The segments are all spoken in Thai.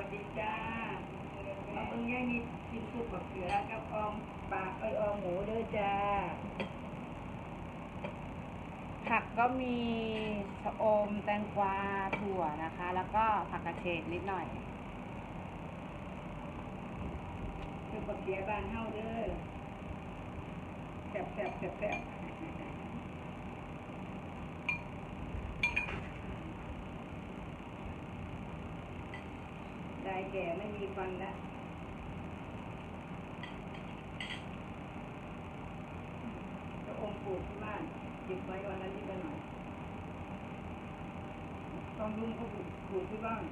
วัสดีจ้าเราเพิ่งแย่นี่กินซุปกับเขือกับออมปลาไอยออมหมูเด้อจ้า ผักก็มีชะอมแตงกวาถั่วนะคะ แล้วก็ผักกระเฉดนิดหน่อยซุปกับเขือบ้านเฮาเด้อแซ่บแซ่บแซ่บแซ่บ ได้แก่ไม่มีฟันแล้วจะอมปลูกที่บ้านเก็บไว้วันละนิดละหน่อยต้องลุงก็ปลูกปลูกที่บ้าน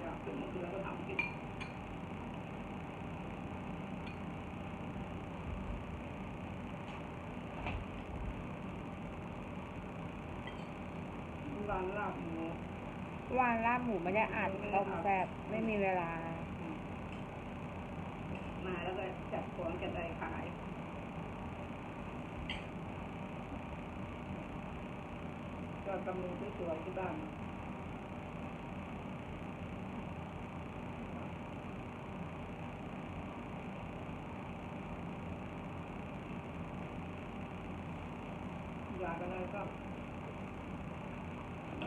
อยากเป็นมือก็ทำกินร้านลาบหมูวานลาบหมูไม่ได้อัดต้มแซ่บไม่มีเวลา มาแล้วก็จัดของจัดอะไรขายก็กำลังสวยๆที่บ้านอยากอะไรก็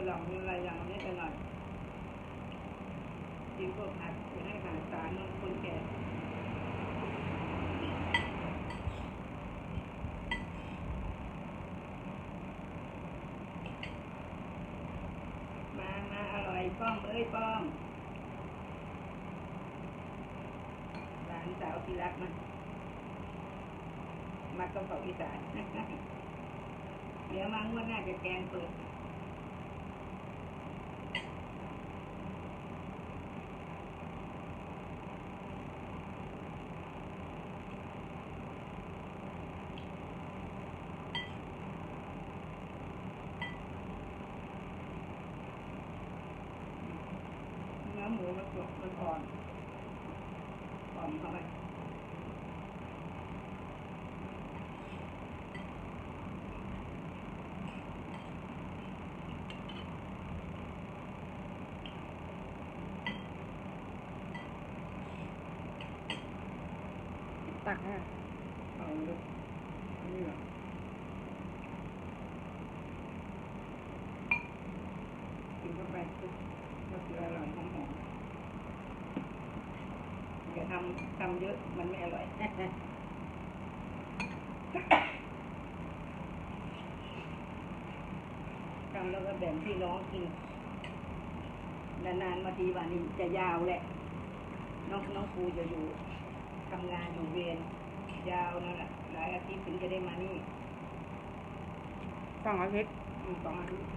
ยเอาหมูเอาหมูมีบัวมีกระหล่ำมีอะไรอย่างนี้ไปหน่อยกินพวกผักจะให้ขาสารมันคนแก่มาอร่อยป้อมเอ้ยป้อมหลานสาวที่รักมันมาต้องเขาอีสานเดี๋ยวมางวดหน้าจะแกงเปิด เนื้อหมูมันสดมันอ่อนอ่อนเข้าไป ตักอะเอาเลยนี่เหรอกินเข้าไปปุ๊บก็คืออร่อยหอมๆอ ทำทำเยอะมันไม่อร่อยทำแล้วก็แบ่งพี่น้องกิน นานๆมาทีวันนี้จะยาวแหละ น้องน้องครูจะอยู่ทำงานอยู่เวียน ยาวนั่นแหละหลายอาทิตย์ถึงจะได้มานี่สองอาทิตย์อืมสองอาทิตย์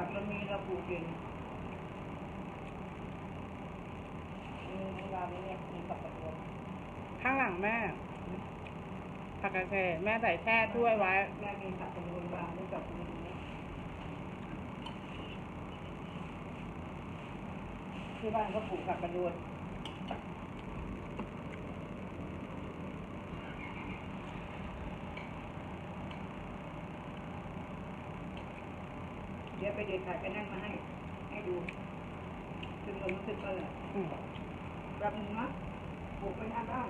ผักเรามีเราปลูกเองมีเวลานี้เนี่ยมีผักกระเทียมข้างหลังแม่ ผักกระเฉดแม่ใส่แช่ถ้วยไว้ แม่มีผักกระเทียมวางไว้กับตรงนี้ที่บ้านก็ปลูกผักกระโดด เดี๋ยวไปเด็ดผักกันนั่งมาให้ ให้ดูถึงลมรู้สึกก็เลยอืมแบบนึงนะปลูกไปหน้าบ้าน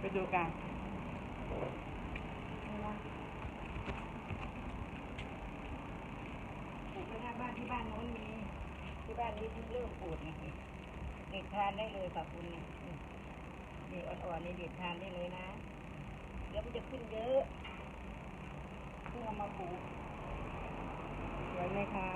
ไปดูกันปลูกไปหน้าบ้านที่บ้านโน้นมีที่บ้านนี้ที่เริ่มปลูกนี่เด็ดทานได้เลยค่ะคุณนี่นี่อ่อนๆนี่เด็ดทานได้เลยนะ เดี๋ยวมันจะขึ้นเยอะเพิ่งเอามาปลูก สวยไหมคะ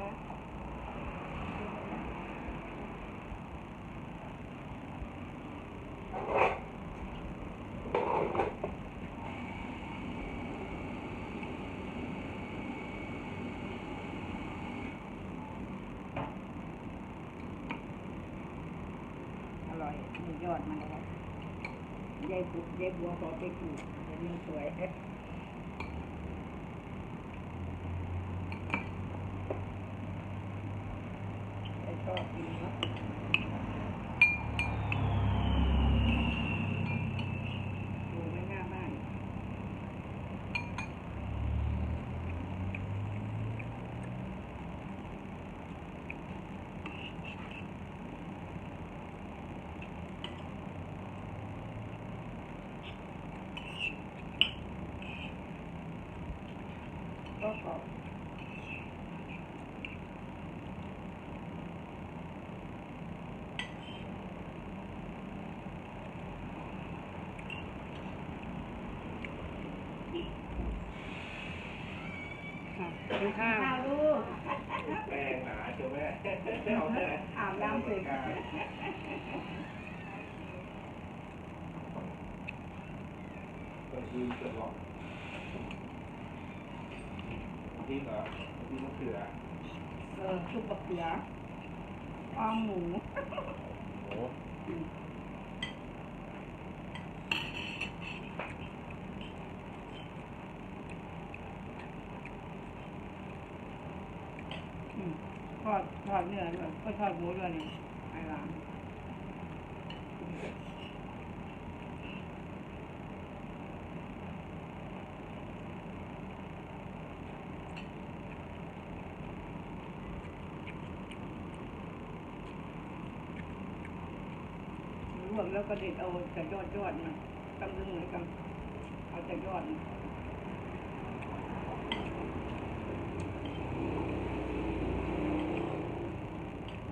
อร่อยมียอดมันเลยยายบุยายบัวขอไปกูเดี๋ยมันสวย ยา กินข้าวข้าวลูกแป้งหนาเชียวแม่อาแม่อาบน้ำเสร็จก็คือเกิดหลอกพริกเหรอพริกมะเขือเออชุบบักเขืออ้อมหมูโอ้ม ทอดทอดเนื้อด้วยก็ทอดหมูด้วยนี่ไอ้หลานรวมแล้วก็เด็ดเอาแต่ยอดยอดมันตำลึงเหมือนกันเอาแต่ยอดมัน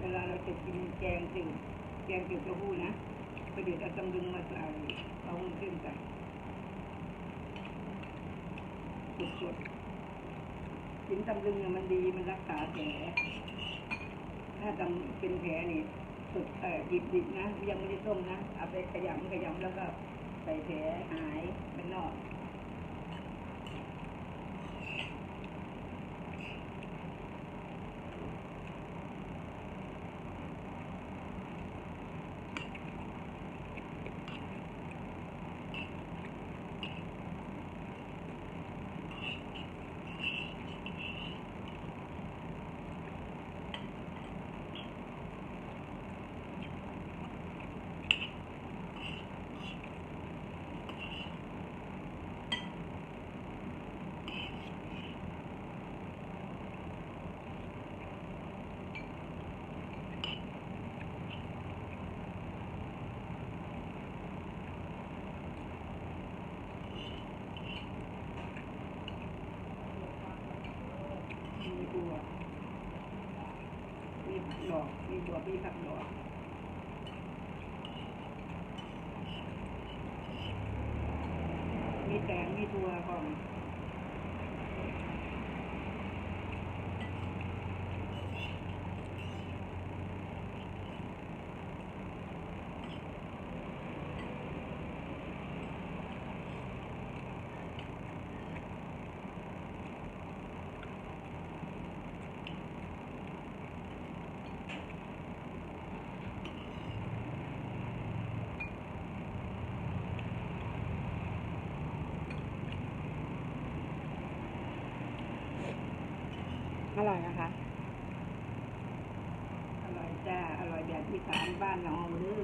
เวลาเรา จะกินแกงจืดแกงจืดเต้าหู้นะประเดี๋ยวเอาตำลึงมาใส่เอาหุ้นขึ้นใส่สดๆกินตำลึงเนี่ยมันดีมันรักษาแผลถ้าตำเป็นแผลนี่สุดเอ่อดิบๆนะ ยังไม่ได้ต้มนะ เอาไปขยำขยำแล้วก็ใส่แผลหายเป็นนอก มีบัว ดอกมีตัวมีผักดอกมีแตงมีตัวของ อร่อยนะคะ อร่อยจ้า อร่อยแบบที่สานบ้านเราเด้อ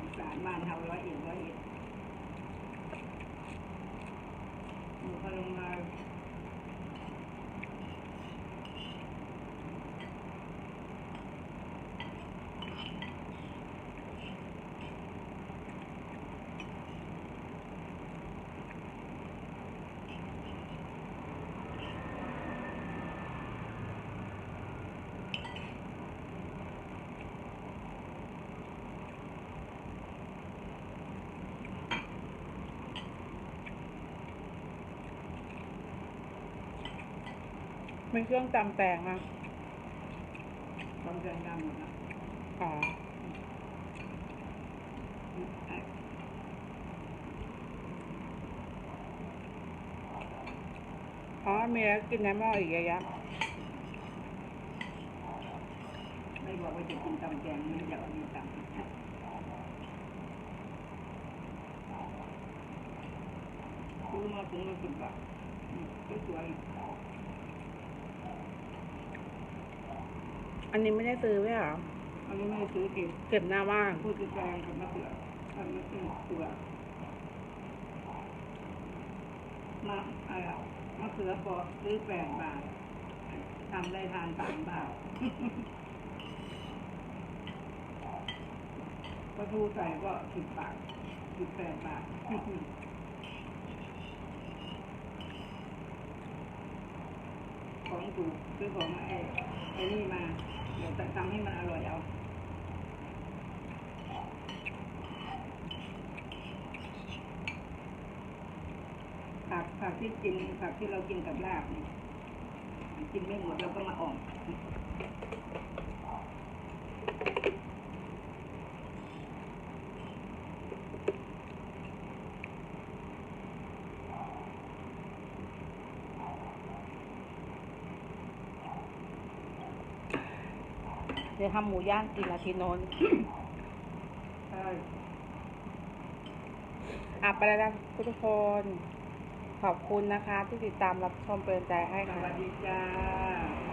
อีสานบ้านเราร้อยเอ็ดร้อยเอ็ดหมูก็ลงมา มันเครื่องจำแตงมั้งจำแตงดำหมดนะอ๋ออ๋อมีแล้วกินน้ำหม้ออีกเยอะแไม่บอกว่าจะกินตำแกงมันอยากกินตำซื้อมาถุงละสิบบาทสวย อันนี้ไม่ได้ซื้อไว้เหรอๆอันนี้ไม่ได้ซื้อกินเก็บหน้าบ้าน พูดคือแกงกับมะเขืออันนี้เป็นเขือมาอะไรอะมะเขือปอกซื้อแปดบาททำได้ทานสามบาท ปลาทูใส่ก็สิบบาทสิบแปดบาท ของถูกซื้อของไอ้ไอ้นี่มา เดี๋ยวจะทำให้มันอร่อยเอาผักผักที่กินผักที่เรากินกับลาบนี่กินไม่หมดเราก็มาอ่อม ดี๋ยวทำหมูย่างกินอาทิโนนใช่อะไปแล้วนะทุกคน ขอบคุณนะคะ ที่ติดตามรับชมเป็นใจให้ค่ะวัสดีจ้า